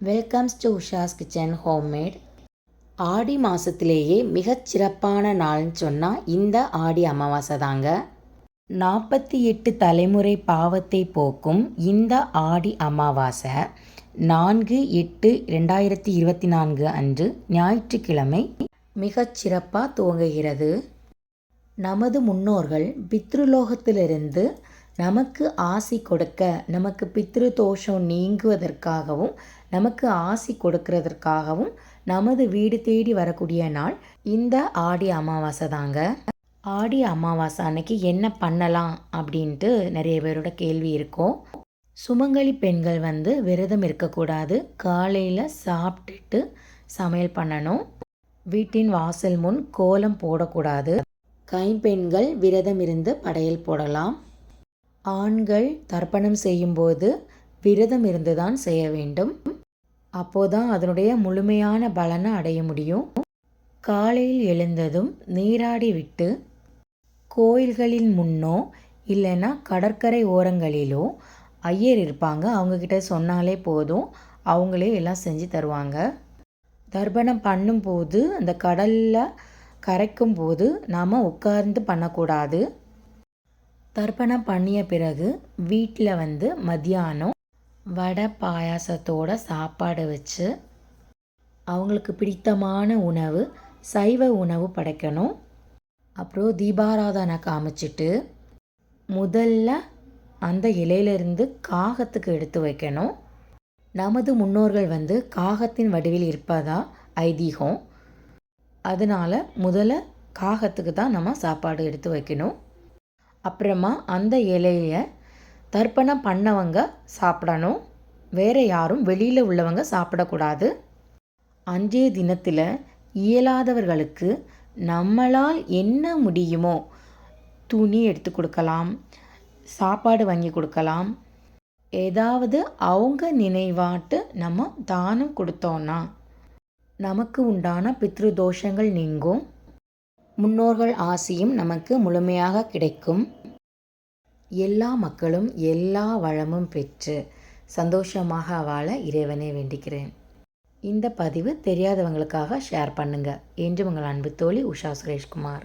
Welcomes to Usha's kitchen homemade Aadi மாதத்திலேயே மிகச்சிறப்பான நாள்னு சொன்னால் இந்த ஆடி அமாவாசை தாங்க. நாற்பத்தி எட்டு தலைமுறை பாவத்தை போக்கும் இந்த ஆடி அமாவாசை நான்கு எட்டு ரெண்டாயிரத்தி இருபத்தி நான்கு அன்று ஞாயிற்றுக்கிழமை மிகச்சிறப்பாக துவங்குகிறது. நமது முன்னோர்கள் பித்ருலோகத்திலிருந்து நமக்கு ஆசி கொடுக்க நமக்கு பித்ரு தோஷம் நீங்குவதற்காகவும் நமக்கு ஆசி கொடுக்கறதற்காகவும் நமது வீடு தேடி வரக்கூடிய நாள் இந்த ஆடி அமாவாசை தாங்க. ஆடி அமாவாசை அன்னைக்கு என்ன பண்ணலாம் அப்படின்ட்டு நிறைய பேரோட கேள்வி இருக்கும். சுமங்கலி பெண்கள் வந்து விரதம் இருக்கக்கூடாது. காலையில் சாப்பிட்டுட்டு சமையல் பண்ணணும். வீட்டின் வாசல் முன் கோலம் போடக்கூடாது. கைம்பெண்கள் விரதம் இருந்து படையல் போடலாம். ஆண்கள் தர்ப்பணம் செய்யும்போது விரதம் இருந்து தான் செய்ய வேண்டும். அப்போதான் அதனுடைய முழுமையான பலனை அடைய முடியும். காலையில் எழுந்ததும் நீராடி விட்டு கோயில்களின் முன்னோ இல்லைன்னா கடற்கரை ஓரங்களிலோ ஐயர் இருப்பாங்க. அவங்கக்கிட்ட சொன்னாலே போதும். அவங்களே எல்லாம் செஞ்சு தருவாங்க. தர்ப்பணம் பண்ணும்போது அந்த கடலில் கரைக்கும் போது நாம் உட்கார்ந்து பண்ணக்கூடாது. தர்ப்பணம் பண்ணிய பிறகு வீட்டில் வந்து மத்தியானம் வடை பாயாசத்தோட சாப்பாடு வச்சு அவங்களுக்கு பிடித்தமான உணவு சைவ உணவு படைக்கணும். அப்புறம் தீபாராதனை காமிச்சிட்டு முதல்ல அந்த இலையிலிருந்து காகத்துக்கு எடுத்து வைக்கணும். நமது முன்னோர்கள் வந்து காகத்தின் வடிவில் இருப்பதா ஐதீகம். அதனால் முதல்ல காகத்துக்கு தான் நம்ம சாப்பாடு எடுத்து வைக்கணும். அப்புறமா அந்த இலையை தர்ப்பணம் பண்ணவங்க சாப்பிடணும். வேறு யாரும் வெளியில் உள்ளவங்க சாப்பிடக்கூடாது. அஞ்சே தினத்தில் இயலாதவர்களுக்கு நம்மளால் என்ன முடியுமோ துணி எடுத்து கொடுக்கலாம் சாப்பாடு வாங்கி கொடுக்கலாம். ஏதாவது அவங்க நினைவாட்டு நம்ம தானம் கொடுத்தோன்னா நமக்கு உண்டான பித்ரு தோஷங்கள் நீங்கும். முன்னோர்கள் ஆசையும் நமக்கு முழுமையாக கிடைக்கும். எல்லா மக்களும் எல்லா வளமும் பெற்று சந்தோஷமாக வாழ இறைவனை வேண்டிக்கிறேன். இந்த பதிவு தெரியாதவங்களுக்காக ஷேர் பண்ணுங்கள் என்று உங்கள் அன்பு தோழி உஷா சுரேஷ்குமார்.